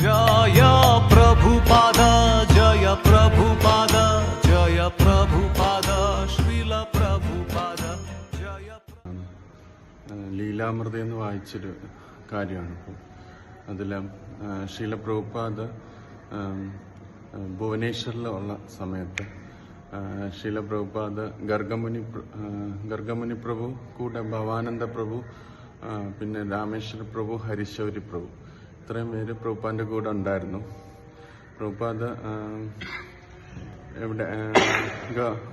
ജയ ജയ ജയ ജയ എന്ന് വായിച്ചൊരു കാര്യമാണ് അതിൽ ശീലപ്രഭുപാദ ഭുവനേശ്വറിലുള്ള സമയത്ത് ശീലപ്രഭുപാദ ഗർഗമുനി ഗർഗമുനി പ്രഭു കൂടെ ഭവാനന്ദ പ്രഭു പിന്നെ രാമേശ്വര പ്രഭു ഹരിശൗരി പ്രഭു. ഇത്രയും പേര് പ്രൂപ്പാന്റെ കൂടെ ഉണ്ടായിരുന്നു. പ്രൂപ്പാത് എവിടെ ഇവിടെ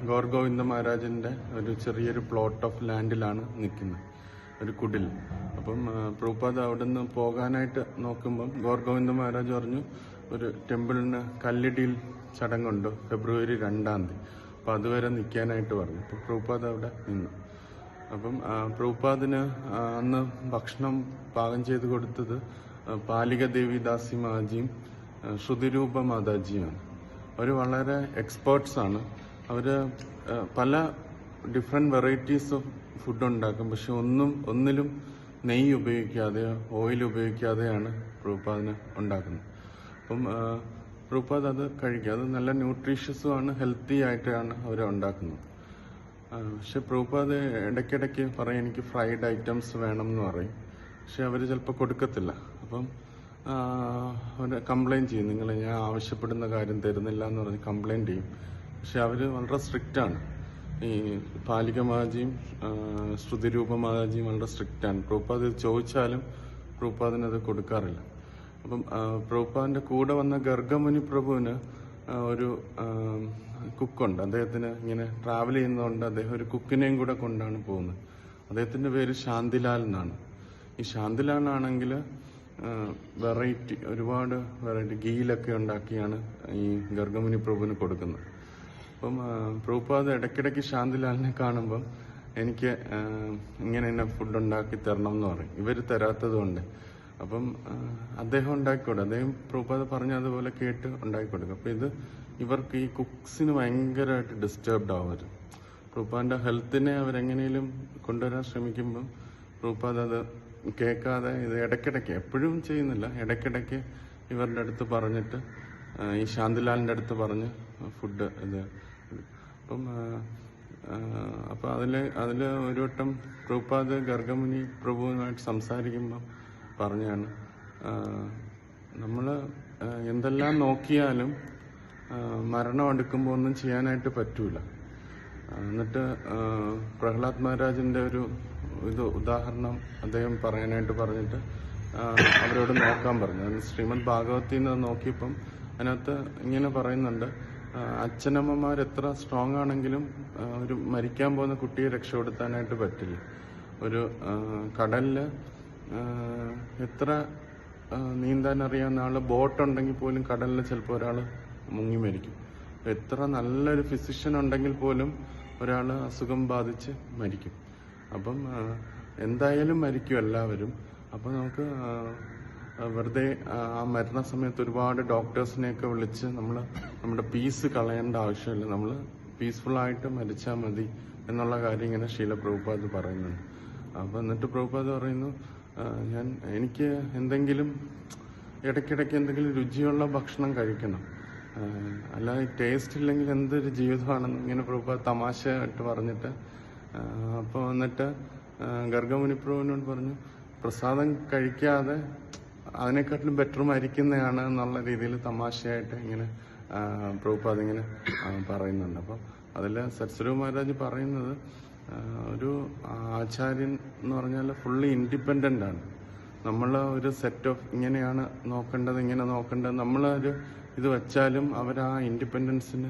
ഗോർ ഗോവിന്ദ ഒരു ചെറിയൊരു പ്ലോട്ട് ഓഫ് ലാൻഡിലാണ് നിൽക്കുന്നത്. ഒരു കുടിൽ. അപ്പം പ്രൂപ്പാത് അവിടെ നിന്ന് പോകാനായിട്ട് നോക്കുമ്പം ഗോർ ഗോവിന്ദ മഹാരാജ് പറഞ്ഞു ഒരു ടെമ്പിളിന് കല്ലിടിയിൽ ചടങ്ങുണ്ട് ഫെബ്രുവരി രണ്ടാം തീയതി. അപ്പം അതുവരെ നിൽക്കാനായിട്ട് പറഞ്ഞു. അപ്പം പ്രൂപ്പാത് അവിടെ നിന്നു. അപ്പം പ്രൂപ്പാദിന് അന്ന് ഭക്ഷണം പാകം ചെയ്ത് കൊടുത്തത് പാലിക ദേവി ദാസി മാജിയും ശ്രുതിരൂപ മാതാജിയുമാണ് അവർ വളരെ എക്സ്പേർട്സ് ആണ്. അവർ പല ഡിഫറെന്റ് വെറൈറ്റീസ് ഓഫ് ഫുഡ് ഉണ്ടാക്കും. പക്ഷെ ഒന്നും ഒന്നിലും നെയ്യ് ഉപയോഗിക്കാതെ ഓയിൽ ഉപയോഗിക്കാതെയാണ് പ്രൂപ്പാദിനെ ഉണ്ടാക്കുന്നത്. അപ്പം പ്രൂപ്പാദ് അത് കഴിക്കുക. അത് നല്ല ന്യൂട്രീഷ്യസുമാണ് ഹെൽത്തി ആയിട്ടാണ് അവർ ഉണ്ടാക്കുന്നത്. പക്ഷെ പ്രൂപ്പാദ് ഇടയ്ക്കിടയ്ക്ക് പറയും എനിക്ക് ഫ്രൈഡ് ഐറ്റംസ് വേണം എന്ന് പറയും. പക്ഷെ അവർ ചിലപ്പോൾ കൊടുക്കത്തില്ല. അപ്പം അവർ കംപ്ലൈന്റ് ചെയ്യും. നിങ്ങൾ ഞാൻ ആവശ്യപ്പെടുന്ന കാര്യം തരുന്നില്ല എന്ന് പറഞ്ഞ് കംപ്ലൈന്റ് ചെയ്യും. പക്ഷെ അവർ വളരെ സ്ട്രിക്റ്റാണ് ഈ പാലിക മാതാജിയും ശ്രുതിരൂപ മാതാജിയും വളരെ സ്ട്രിക്റ്റാണ് ഇത് ചോദിച്ചാലും പ്രഭുപാദിന് അത് കൊടുക്കാറില്ല. അപ്പം പ്രൂപ്പാദിന്റെ കൂടെ വന്ന ഗർഗമുനി പ്രഭുവിന് ഒരു കുക്കുണ്ട് അദ്ദേഹത്തിന് ഇങ്ങനെ ട്രാവൽ ചെയ്യുന്നതുകൊണ്ട് അദ്ദേഹം ഒരു കുക്കിനെയും കൂടെ കൊണ്ടാണ് പോകുന്നത്. അദ്ദേഹത്തിന്റെ പേര് ശാന്തിലാൽ എന്നാണ്. ഈ ശാന്തിലാലാണെങ്കിൽ വെറൈറ്റി ഒരുപാട് വെറൈറ്റി ഗീലൊക്കെ ഉണ്ടാക്കിയാണ് ഈ ഗർഗമുനി പ്രഭുവിന് കൊടുക്കുന്നത്. അപ്പം പ്രഭുപാദ ഇടയ്ക്കിടയ്ക്ക് ശാന്തിലാലിനെ കാണുമ്പം എനിക്ക് ഇങ്ങനെ തന്നെ ഫുഡ് ഉണ്ടാക്കി തരണം എന്ന് പറയും. ഇവർ തരാത്തതുകൊണ്ട് അപ്പം അദ്ദേഹം ഉണ്ടാക്കിക്കൊടുക്കും. അദ്ദേഹം പ്രഭുപാദ് പറഞ്ഞ അതുപോലെ കേട്ട് ഉണ്ടാക്കി കൊടുക്കും അപ്പം ഇത് ഇവർക്ക് ഈ കുക്സിന് ഭയങ്കരമായിട്ട് ഡിസ്റ്റർബ്ഡ് ആവരുത്. പ്രഭുപാദിന്റെ ഹെൽത്തിനെ അവരെങ്ങനെയും കൊണ്ടുവരാൻ ശ്രമിക്കുമ്പം പ്രഭുപാദ് അത് കേൾക്കാതെ ഇത് ഇടയ്ക്കിടയ്ക്ക് എപ്പോഴും ചെയ്യുന്നില്ല. ഇടയ്ക്കിടയ്ക്ക് ഇവരുടെ അടുത്ത് പറഞ്ഞിട്ട് ഈ ശാന്തിലാലിന്റെ അടുത്ത് പറഞ്ഞ് ഫുഡ് ഇത് അപ്പം അപ്പം അതിൽ അതിൽ ഒരു വട്ടം പ്രഭുപാദ് ഗർഗമുനി പ്രഭുവുമായിട്ട് സംസാരിക്കുമ്പം പറഞ്ഞാണ് നമ്മൾ എന്തെല്ലാം നോക്കിയാലും മരണം അടുക്കുമ്പോൾ ഒന്നും ചെയ്യാനായിട്ട് പറ്റൂല. എന്നിട്ട് പ്രഹ്ലാദ് മഹാരാജിന്റെ ഒരു ഇത് ഉദാഹരണം അദ്ദേഹം പറയാനായിട്ട് പറഞ്ഞിട്ട് അവരോട് നോക്കാൻ പറഞ്ഞു. ശ്രീമദ് ഭാഗവത്തിൽ നിന്ന് നോക്കിയപ്പം അതിനകത്ത് ഇങ്ങനെ പറയുന്നുണ്ട് അച്ഛനമ്മമാർ എത്ര സ്ട്രോങ് ആണെങ്കിലും ഒരു മരിക്കാൻ പോകുന്ന കുട്ടിയെ രക്ഷപ്പെടുത്താനായിട്ട് പറ്റില്ല. ഒരു കടലിൽ എത്ര നീന്താൻ അറിയാവുന്ന ആൾ ബോട്ട് ഉണ്ടെങ്കിൽ പോലും കടലിൽ ചിലപ്പോൾ ഒരാൾ മുങ്ങി മരിക്കും. എത്ര നല്ലൊരു ഫിസിഷ്യൻ ഉണ്ടെങ്കിൽ പോലും ഒരാൾ അസുഖം ബാധിച്ച് മരിക്കും. അപ്പം എന്തായാലും മരിക്കും എല്ലാവരും. അപ്പം നമുക്ക് വെറുതെ ആ മരണ സമയത്ത് ഒരുപാട് ഡോക്ടേഴ്സിനെയൊക്കെ വിളിച്ച് നമ്മൾ നമ്മുടെ പീസ് കളയേണ്ട ആവശ്യമില്ല. നമ്മൾ പീസ്ഫുള്ളായിട്ട് മരിച്ചാൽ മതി എന്നുള്ള കാര്യം ഇങ്ങനെ ശീല പ്രഭുപാദ് പറയുന്നുണ്ട്. അപ്പം എന്നിട്ട് പ്രഭുപാദ് പറയുന്നു ഞാൻ എനിക്ക് എന്തെങ്കിലും ഇടയ്ക്കിടയ്ക്ക് എന്തെങ്കിലും രുചിയുള്ള ഭക്ഷണം കഴിക്കണം. അല്ലാതെ ടേസ്റ്റ് ഇല്ലെങ്കിൽ എന്തൊരു ജീവിതമാണെന്ന് ഇങ്ങനെ പ്രഭുപാദ് തമാശയായിട്ട് പറഞ്ഞിട്ട് അപ്പോൾ വന്നിട്ട് ഗർഗമുനിപ്രഭുവിനോട് ഗർഗമുനി പറഞ്ഞു പ്രസാദം കഴിക്കാതെ അതിനെക്കാട്ടിലും ബെറ്റർ മരിക്കുന്നതാണ് എന്നുള്ള രീതിയിൽ തമാശയായിട്ട് ഇങ്ങനെ പ്രഭുപാദ് ഇങ്ങനെ പറയുന്നുണ്ട്. അപ്പം അതിൽ സത്സരവ് മഹാരാജ് പറയുന്നത് ഒരു ആചാര്യൻ എന്ന് പറഞ്ഞാൽ ഫുള്ളി ഇൻഡിപെൻഡന്റ് ആണ്. നമ്മൾ ഒരു സെറ്റ് ഓഫ് ഇങ്ങനെയാണ് നോക്കേണ്ടത് ഇങ്ങനെ നോക്കേണ്ടത്. നമ്മളൊരു ഇത് വെച്ചാലും അവർ ആ ഇൻഡിപെൻഡൻസിന്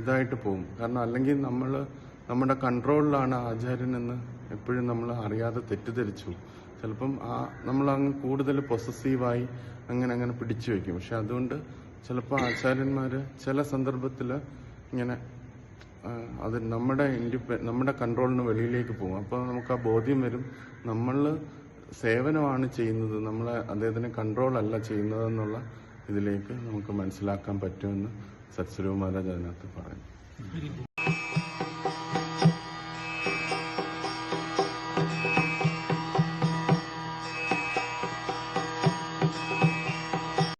ഇതായിട്ട് പോകും. കാരണം അല്ലെങ്കിൽ നമ്മൾ നമ്മുടെ കൺട്രോളിലാണ് ആചാര്യൻ എന്ന് എപ്പോഴും നമ്മൾ അറിയാതെ തെറ്റിദ്ധരിച്ചു. ചിലപ്പം ആ നമ്മൾ അങ്ങ് കൂടുതൽ പൊസസീവായി അങ്ങനെ അങ്ങനെ പിടിച്ചു വെക്കും. പക്ഷെ അതുകൊണ്ട് ചിലപ്പോൾ ആചാര്യന്മാർ ചില സന്ദർഭത്തിൽ ഇങ്ങനെ അത് നമ്മുടെ ഇൻഡിപെ നമ്മുടെ കൺട്രോളിന് വെളിയിലേക്ക് പോകും. അപ്പോൾ നമുക്ക് ആ ബോധ്യം വരും നമ്മൾ സേവനമാണ് ചെയ്യുന്നത് നമ്മൾ അദ്ദേഹത്തിന് കൺട്രോൾ അല്ല ചെയ്യുന്നതെന്നുള്ള ഇതിലേക്ക് നമുക്ക് മനസ്സിലാക്കാൻ പറ്റുമെന്ന് സത്സ്വരൂപ് മഹാരാജ് അതിനകത്ത് പറയുന്നു.